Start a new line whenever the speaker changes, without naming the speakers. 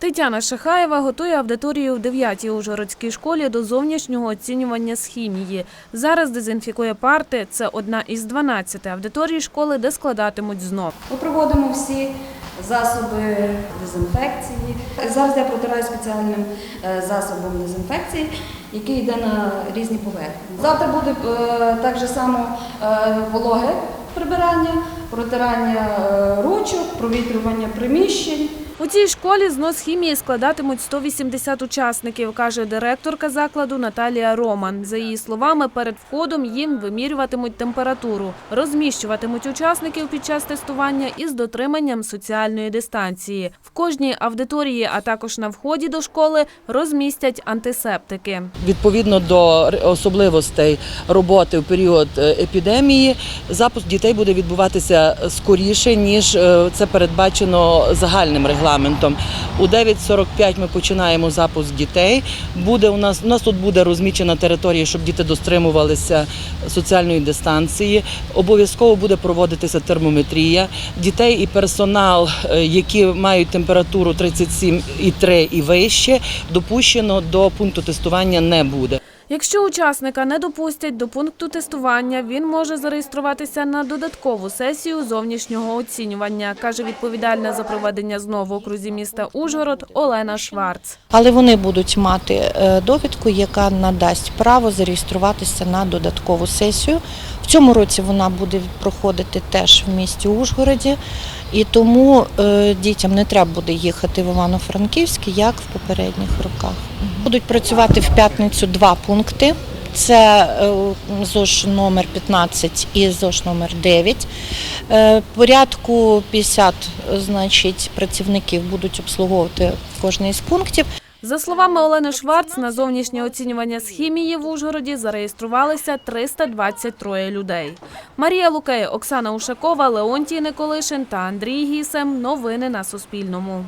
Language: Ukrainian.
Тетяна Шахаєва готує аудиторію в 9-й Ужгородській школі до зовнішнього оцінювання з хімії. Зараз дезінфікує парти. Це одна із 12 аудиторій школи, де складатимуть знов.
Ми проводимо всі засоби дезінфекції. Зараз я протираю спеціальним е, засобом дезінфекції, який йде на різні поверхні. Завтра буде е, так само е, вологе прибирання, протирання ручок, провітрювання приміщень.
У цій школі знос хімії складатимуть 180 учасників, каже директорка закладу Наталія Роман. За її словами, перед входом їм вимірюватимуть температуру, розміщуватимуть учасників під час тестування із дотриманням соціальної дистанції. В кожній аудиторії, а також на вході до школи, розмістять антисептики.
Відповідно до особливостей роботи в період е, епідемії, запуск дітей буде відбуватися скоріше, ніж е, це передбачено загальним регламентом. У 9.45 ми починаємо запуск дітей. Буде у нас у нас тут буде розмічена територія, щоб діти достримувалися соціальної дистанції. Обов'язково буде проводитися термометрія. Дітей і персонал, е, які мають температуру 37,3 і вище, допущено до пункту тестування не буде.
Якщо учасника не допустять до пункту тестування, він може зареєструватися на додаткову сесію зовнішнього оцінювання, каже відповідальна за проведення знову окрузі міста Ужгород Олена Шварц.
Але вони будуть мати е, довідку, яка надасть право зареєструватися на додаткову сесію. В цьому році вона буде проходити теж в місті Ужгороді, і тому е, дітям не треба буде їхати в Івано-Франківськ, як в попередніх роках. Будуть працювати в п'ятницю два пункти. Це е, ЗОЖ номер 15 і ЗОЖ номер 9. Е, Порядку 50 значить, працівників будуть обслуговувати кожний із пунктів.
За словами Олени Шварц, на зовнішнє оцінювання з хімії в Ужгороді зареєструвалися 323 людей. Марія Лукей, Оксана Ушакова, Леонтій Николишин та Андрій Гісем. Новини на Суспільному.